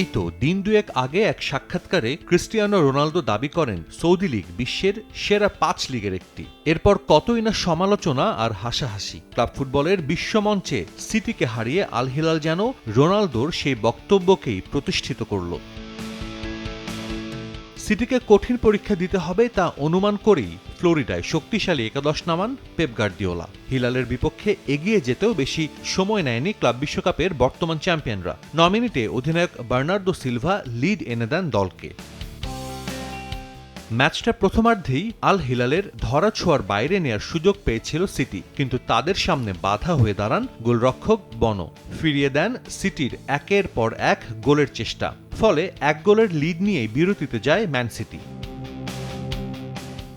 এই তো দিন দুয়েক আগে এক সাক্ষাৎকারে ক্রিস্টিয়ানো রোনালদো দাবি করেন, সৌদি লীগ বিশ্বের সেরা পাঁচ লীগের একটি। এরপর কতই না সমালোচনা আর হাসাহাসি। ক্লাব ফুটবলের বিশ্বমঞ্চে সিটিকে হারিয়ে আল হিলাল যেন রোনালদোর সেই বক্তব্যকেই প্রতিষ্ঠিত করল। সিটিকে কঠিন পরীক্ষা দিতে হবে তা অনুমান করেই ফ্লোরিডায় শক্তিশালী একাদশ নামান পেপ গার্দিওলা। হিলালের বিপক্ষে এগিয়ে যেতেও বেশি সময় নেয়নি ক্লাব বিশ্বকাপের বর্তমান চ্যাম্পিয়নরা। ন মিনিটে অধিনায়ক বার্নার্দো সিলভা লিড এনে দেন দলকে। ম্যাচটা প্রথমার্ধেই আল হিলালের ধরা ছোঁয়ার বাইরে নেয়ার সুযোগ পেয়েছিল সিটি, কিন্তু তাদের সামনে বাধা হয়ে দাঁড়ান গোলরক্ষক বন। ফিরিয়ে দেন সিটির একের পর এক গোলের চেষ্টা। ফলে এক গোলের লিড নিয়েই বিরতিতে যায় ম্যান সিটি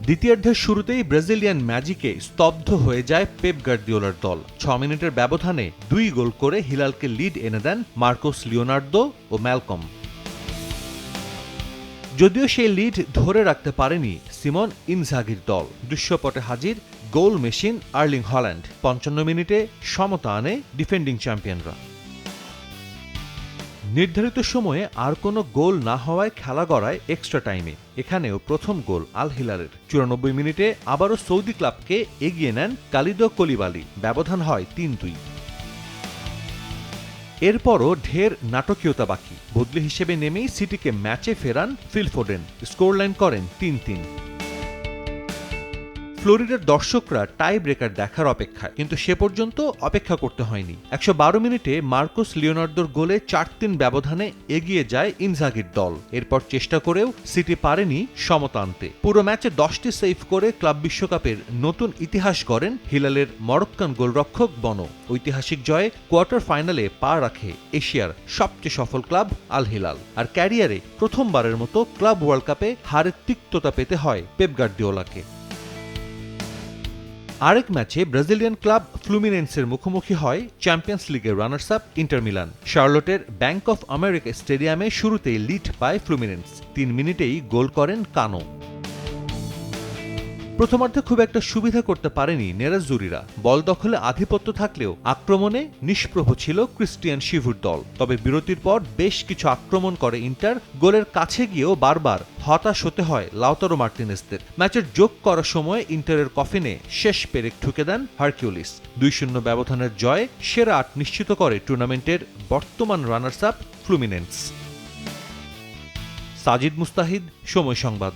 দ্বিতীয়ার্ধের শুরুতেই ব্রাজিলিয়ান ম্যাজিকে স্তব্ধ হয়ে যায় পেপ গার্দিওলার দল। ছ মিনিটের ব্যবধানে দুই গোল করে হিলালকে লিড এনে দেন মার্কোস লিওনার্দো ও ম্যালকম। যদিও সেই লিড ধরে রাখতে পারেনি সিমন ইনজাগির দল। দৃশ্যপটে হাজির গোল মেশিন আর্লিং হল্যান্ড। পঞ্চান্ন মিনিটে সমতা আনে ডিফেন্ডিং চ্যাম্পিয়নরা নির্ধারিত সময়ে আর কোনো গোল না হওয়ায় খেলা গড়ায় এক্সট্রা টাইমে এখানেও প্রথম গোল আল হিলালের চুরানব্বই মিনিটে আবারও সৌদি ক্লাবকে এগিয়ে নেন কালিদ কলিবালি। ব্যবধান হয় তিন দুই। এরপরও ঢের নাটকীয়তা বাকি। বদলি হিসেবে নেমেই সিটিকে ম্যাচে ফেরান ফিলফোডেন স্কোরলাইন করেন তিন তিন। ফ্লোরিডার দর্শকরা টাই ব্রেকার দেখার অপেক্ষায় কিন্তু সে পর্যন্ত অপেক্ষা করতে হয়নি। একশো বারো মিনিটে মার্কোস লিওনার্দোর গোলে চার তিন ব্যবধানে এগিয়ে যায় ইনজাগির দল। এরপর চেষ্টা করেও সিটি পারেনি সমতা আনতে। পুরো ম্যাচে দশটি সেভ করে ক্লাব বিশ্বকাপের নতুন ইতিহাস গড়েন হিলালের মরক্কান গোলরক্ষক বন। ঐতিহাসিক জয়ে কোয়ার্টার ফাইনালে পা রাখে এশিয়ার সবচেয়ে সফল ক্লাব আল হিলাল। আর ক্যারিয়ারে প্রথমবারের মতো ক্লাব ওয়ার্ল্ড কাপে হারের তিক্ততা পেতে হয় পেপ গার্দিওলাকে। আরেক ম্যাচে ব্রাজিলিয়ান ক্লাব ফ্লুমিনেন্সের মুখোমুখি হয় চ্যাম্পিয়ন্স লিগের রানার্স আপ ইন্টার মিলান। শার্লটের ব্যাংক অফ আমেরিকা স্টেডিয়ামে শুরুতেই লিড পায় ফ্লুমিনেন্স। তিন মিনিটেই গোল করেন কানো। প্রথমার্ধে খুব একটা সুবিধা করতে পারেনি নেরাজুরিরা বল দখলে আধিপত্য থাকলেও আক্রমণে নিষ্প্রভ ছিল ক্রিস্টিয়ান শিভুর দল। তবে বিরতির পর বেশ কিছু আক্রমণ করে ইন্টার। গোলের কাছে গিয়েও বারবার হতাশ হতে হয় লাউতারো মার্টিনেসদের ম্যাচের যোগ করার সময় ইন্টারের কফিনে শেষ পেরেক ঠুকে দেন হারকিউলিস। দুই শূন্য ব্যবধানের জয় সেরা আট নিশ্চিত করে টুর্নামেন্টের বর্তমান runners up Fluminense Sajid Mustahid, Somoy Sangbad.